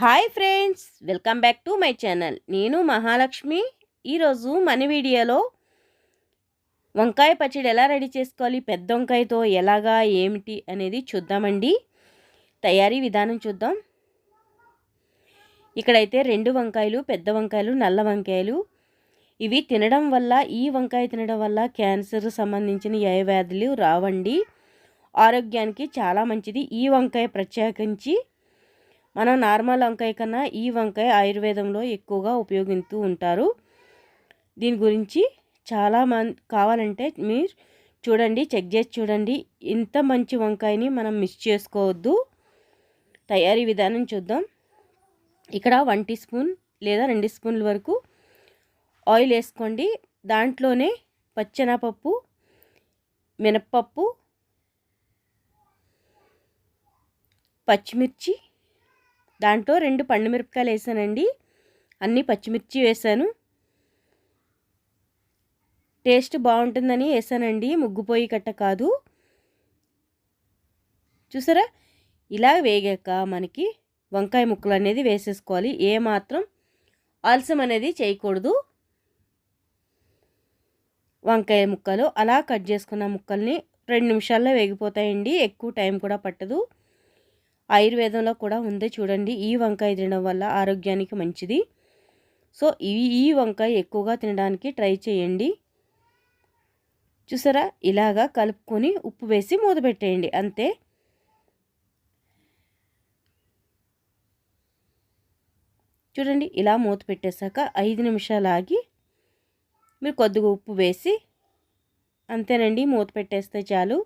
Hi friends welcome back to my channel. నేను మహాలక్ష్మి. ఈరోజు మన వీడియోలో వంకాయ పచ్చడి ఎలా రెడీ చేసుకోవాలి పెద్ద వంకాయతో ఎలాగా ఏమిటి అనేది చూద్దామండి. తయారీ విధానం చూద్దాం. ఇక్కడైతే రెండు వంకాయలు పెద్ద వంకాయలు నల్ల వంకాయలు. ఇవి తినడం వల్ల ఈ వంకాయ తినడం వల్ల క్యాన్సర్ సంబంధించిన ఏ వ్యాధులు రావండి. ఆరోగ్యానికి చాలా మంచిది. ఈ వంకాయ ప్రత్యేకించి మనం నార్మల్ వంకాయ కన్నా ఈ వంకాయ ఆయుర్వేదంలో ఎక్కువగా ఉపయోగిస్తూ ఉంటారు. దీని గురించి చాలా మంది కావాలంటే మీరు చూడండి చెక్ చేసి చూడండి. ఇంత మంచి వంకాయని మనం మిస్ చేసుకోవద్దు. తయారీ విధానం చూద్దాం. ఇక్కడ వన్ టీ స్పూన్ లేదా రెండు స్పూన్ల వరకు ఆయిల్ వేసుకోండి. దాంట్లోనే పచ్చెనపప్పు మినప్పప్పు పచ్చిమిర్చి దాంట్లో రెండు పండు మిరపకాయలు వేసానండి. అన్నీ పచ్చిమిర్చి వేసాను. టేస్ట్ బాగుంటుందని వేసానండి. ముగ్గుపోయి కట్ట కాదు. చూసారా? ఇలా వేగాక మనకి వంకాయ ముక్కలు అనేది వేసేసుకోవాలి. ఏ మాత్రం ఆలస్యం అనేది చేయకూడదు. వంకాయ ముక్కలు అలా కట్ చేసుకున్న ముక్కల్ని రెండు నిమిషాల్లో వేగిపోతాయండి. ఎక్కువ టైం కూడా పట్టదు. ఆయుర్వేదంలో కూడా ఉంది చూడండి. ఈ వంకాయ తినడం వల్ల ఆరోగ్యానికి మంచిది. సో ఈ ఈ వంకాయ ఎక్కువగా తినడానికి ట్రై చేయండి. చూసారా? ఇలాగా కలుపుకొని ఉప్పు వేసి మూత పెట్టేయండి. అంతే. చూడండి ఇలా మూత పెట్టేశాక ఐదు నిమిషాలు ఆగి మీరు కొద్దిగా ఉప్పు వేసి అంతేనండి మూత పెట్టేస్తే చాలు.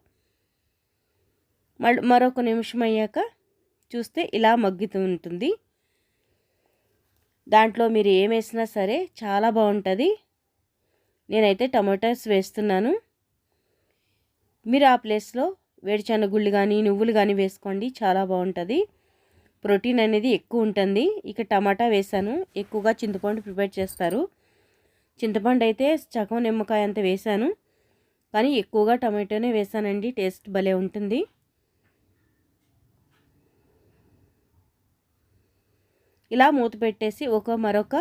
మరొక నిమిషం అయ్యాక చూస్తే ఇలా మగ్గుతూ ఉంటుంది. దాంట్లో మీరు ఏం వేసినా సరే చాలా బాగుంటుంది. నేనైతే టమాటాస్ వేస్తున్నాను. మీరు ఆ ప్లేస్లో వేడిచెనగుళ్ళు కానీ నువ్వులు కానీ వేసుకోండి చాలా బాగుంటుంది. ప్రోటీన్ అనేది ఎక్కువ ఉంటుంది. ఇక టమాటా వేసాను. ఎక్కువగా చింతపండు ప్రిపేర్ చేస్తారు. చింతపండు అయితే సగం నిమ్మకాయ అంత వేసాను. కానీ ఎక్కువగా టమాటోనే వేసానండి. టేస్ట్ భలే ఉంటుంది. ఇలా మూత పెట్టేసి ఒక మరొక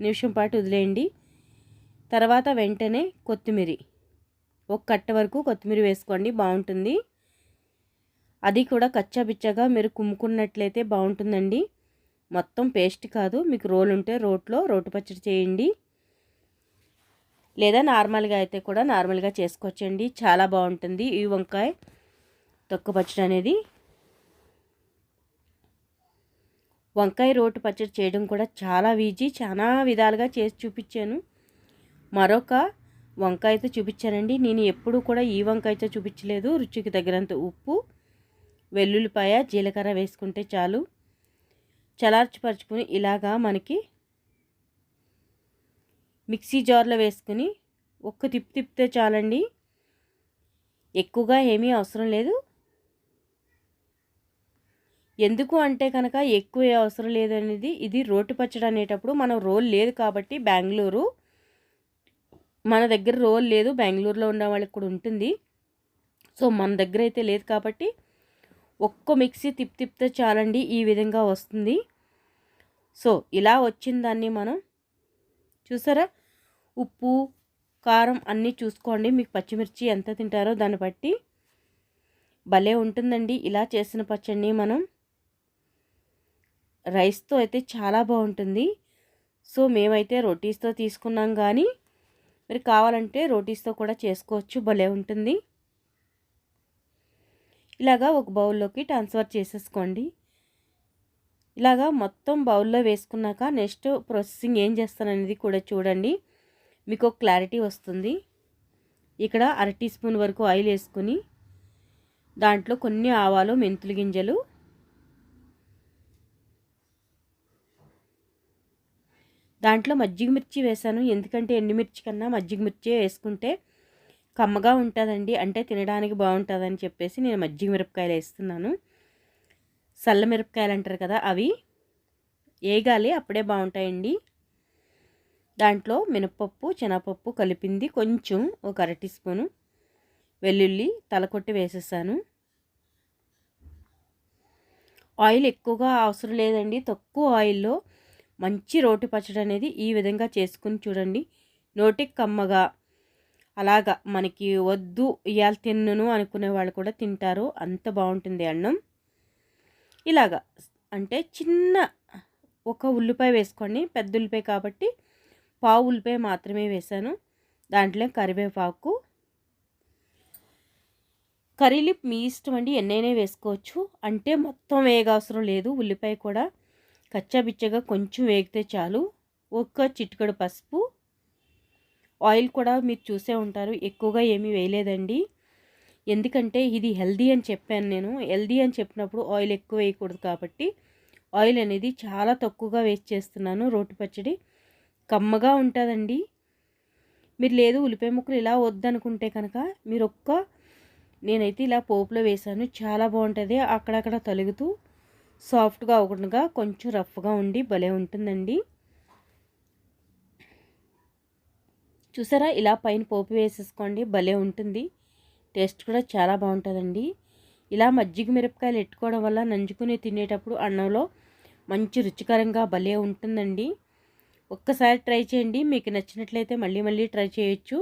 నిమిషం పాటు వదిలేయండి. తర్వాత వెంటనే కొత్తిమీర. ఒక కట్ట వరకు కొత్తిమీర వేసుకోండి బాగుంటుంది. అది కూడా కచ్చాబిచ్చగా మీరు కుమ్ముకున్నట్లయితే బాగుంటుందండి. మొత్తం పేస్ట్ కాదు మీకు రోలు ఉంటే రోట్లో రోటు పచ్చడి చేయండి. లేదా నార్మల్గా అయితే కూడా నార్మల్గా చేసుకోవచ్చండి. చాలా బాగుంటుంది ఈ వంకాయ తొక్క పచ్చడి అనేది. వంకాయ రోటు పచ్చడి చేయడం కూడా చాలా ఈజీ చాలా విధాలుగా చేసి చూపించాను. మరొక వంకాయతో చూపించానండి. నేను ఎప్పుడూ కూడా ఈ వంకాయతో చూపించలేదు. రుచికి తగినంత ఉప్పు వెల్లుల్లిపాయ జీలకర్ర వేసుకుంటే చాలు. చలార్చిపరుచుకుని ఇలాగా మనకి మిక్సీ జార్లో వేసుకుని ఒక్క తిప్పి తిప్పితే చాలండి. ఎక్కువగా ఏమీ అవసరం లేదు. ఎందుకు అంటే కనుక ఎక్కువ అవసరం లేదనేది ఇది రోటి పచ్చడి అనేటప్పుడు మనం రోల్ లేదు కాబట్టి బెంగళూరు మన దగ్గర రోల్ లేదు బెంగళూరులో ఉన్న వాళ్ళకి కూడా ఉంటుంది. సో మన దగ్గర అయితే లేదు కాబట్టి ఒక్క మిక్సీ తిప్పి తిప్పితే చాలండి ఈ విధంగా వస్తుంది. సో ఇలా వచ్చిన దాన్ని మనం చూసారా? ఉప్పు కారం అన్నీ చూసుకోండి. మీకు పచ్చిమిర్చి ఎంత తింటారో దాన్ని బట్టి భలే ఉంటుందండి. ఇలా చేసిన పచ్చడిని మనం రైస్తో అయితే చాలా బాగుంటుంది సో మేమైతే రోటీస్తో తీసుకున్నాం కానీ మీరు కావాలంటే రోటీస్తో కూడా చేసుకోవచ్చు. భలే ఉంటుంది. ఇలాగా ఒక బౌల్లోకి ట్రాన్స్ఫర్ చేసేసుకోండి. ఇలాగా మొత్తం బౌల్లో వేసుకున్నాక నెక్స్ట్ ప్రాసెసింగ్ ఏం చేస్తాననేది కూడా చూడండి. మీకు ఒక క్లారిటీ వస్తుంది. ఇక్కడ అర టీ స్పూన్ వరకు ఆయిల్ వేసుకుని దాంట్లో కొన్ని ఆవాలు మెంతులు గింజలు దాంట్లో మజ్జిగ మిర్చి వేసాను ఎందుకంటే ఎండుమిర్చి కన్నా మజ్జిగ మిర్చి వేసుకుంటే కమ్మగా ఉంటుందండి. అంటే తినడానికి బాగుంటుందని చెప్పేసి నేను మజ్జిగ మిరపకాయలు వేస్తున్నాను. సల్ల మిరపకాయలు అంటారు కదా అవి. వేగాలి అప్పుడే బాగుంటాయండి. దాంట్లో మినపప్పు శనగపప్పు కలిపింది కొంచెం ఒక అరటి స్పూను. వెల్లుల్లి తలకొట్టి వేసేసాను. ఆయిల్ ఎక్కువగా అవసరం లేదండి. తక్కువ ఆయిల్లో మంచి రోటి పచ్చడి అనేది ఈ విధంగా చేసుకుని చూడండి. నోటికి కమ్మగా అలాగా మనకి వద్దు ఇవాళ తిన్నును అనుకునే వాళ్ళు కూడా తింటారు. అంత బాగుంటుంది అన్నం. ఇలాగా అంటే చిన్న ఒక ఉల్లిపాయ వేసుకోండి. పెద్ద ఉల్లిపాయ కాబట్టి పావు ఉల్లిపాయ మాత్రమే వేసాను. దాంట్లో కరివేపాకు కర్రీ మీ ఇష్టం అండి ఎన్నైనా వేసుకోవచ్చు. అంటే మొత్తం వేగవసరం లేదు ఉల్లిపాయ కూడా. కచ్చాబిచ్చగా కొంచెం వేగితే చాలు. ఒక్క చిటికడు పసుపు. ఆయిల్ కూడా మీరు చూసే ఉంటారు. ఎక్కువగా ఏమీ వేయలేదండి. ఎందుకంటే ఇది హెల్దీ అని చెప్పాను నేను. హెల్దీ అని చెప్పినప్పుడు ఆయిల్ ఎక్కువ వేయకూడదు కాబట్టి ఆయిల్ అనేది చాలా తక్కువగా వేస్ట్ చేస్తున్నాను రోటి పచ్చడి. కమ్మగా ఉంటుందండి. మీరు లేదు ఉల్లిపాయ ముక్కలు ఇలా వద్దనుకుంటే కనుక మీరు ఒక్క నేనైతే ఇలా పోపులో వేసాను. చాలా బాగుంటుంది. అక్కడక్కడ తొలుగుతూ సాఫ్ట్గా అవ్వకుండా కొంచెం రఫ్గా ఉండి భలే ఉంటుందండి. చూసారా? ఇలా పైన పోపు వేసేసుకోండి భలే ఉంటుంది. టేస్ట్ కూడా చాలా బాగుంటుందండి. ఇలా మజ్జిగ మిరపకాయలు ఎట్టుకోవడం వల్ల నంజుకుని తినేటప్పుడు అన్నంలో మంచి రుచికరంగా భలే ఉంటుందండి. ఒక్కసారి ట్రై చేయండి. మీకు నచ్చినట్లయితే మళ్ళీ మళ్ళీ ట్రై చేయొచ్చు.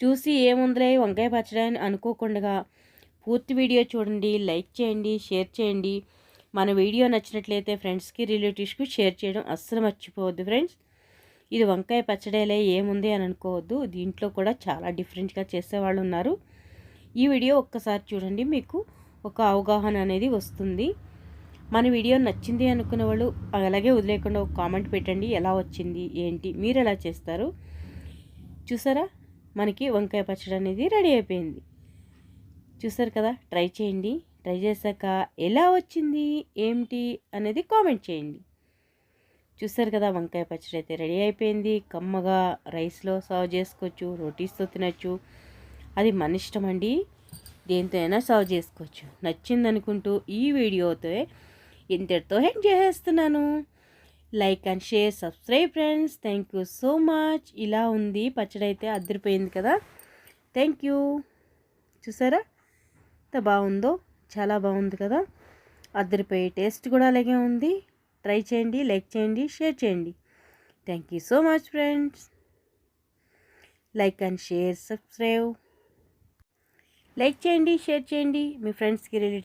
చూసి ఏముందిలే వంకాయ పచ్చడి అని అనుకోకుండా పూర్తి వీడియో చూడండి లైక్ చేయండి షేర్ చేయండి. మన వీడియో నచ్చినట్లయితే ఫ్రెండ్స్కి రిలేటివ్స్కి షేర్ చేయడం అస్సలు మర్చిపోవద్దు ఫ్రెండ్స్. ఇది వంకాయ పచ్చడేలే ఏముంది అని అనుకోవద్దు. దీంట్లో కూడా చాలా డిఫరెంట్గా చేసేవాళ్ళు ఉన్నారు. ఈ వీడియో ఒక్కసారి చూడండి మీకు ఒక అవగాహన అనేది వస్తుంది. మన వీడియో నచ్చింది అనుకున్న వాళ్ళు అలాగే వదిలేకుండా ఒక కామెంట్ పెట్టండి ఎలా వచ్చింది ఏంటి మీరు ఎలా చేస్తారు? చూసారా? మనకి వంకాయ పచ్చడి అనేది రెడీ అయిపోయింది. చూసారు కదా? ట్రై చేయండి. ట్రై చేశాక ఎలా వచ్చింది ఏమిటి అనేది కామెంట్ చేయండి. చూసారు కదా వంకాయ పచ్చడి అయితే రెడీ అయిపోయింది. కమ్మగా రైస్లో సర్వ్ చేసుకోవచ్చు రోటీస్తో తినచ్చు. అది మన ఇష్టం అండి. దేంతో అయినా సర్వ్ చేసుకోవచ్చు. నచ్చింది అనుకుంటూ ఈ వీడియోతో ఇంతటితో హెంగ్ చేసేస్తున్నాను. Like and share subscribe friends. Thank you so much. ఇలా ఉంది పచ్చడి అయితే అద్దరిపోయింది కదా. Thank you. చూసారా ఎంత బాగుందో. చాలా బాగుంది కదా. అద్దరిపోయే టేస్ట్ కూడా అలాగే ఉంది. ట్రై చేయండి లైక్ చేయండి షేర్ చేయండి. Thank you so much friends like and share subscribe like చేయండి షేర్ చేయండి. మీ ఫ్రెండ్స్కి రిలేటివ్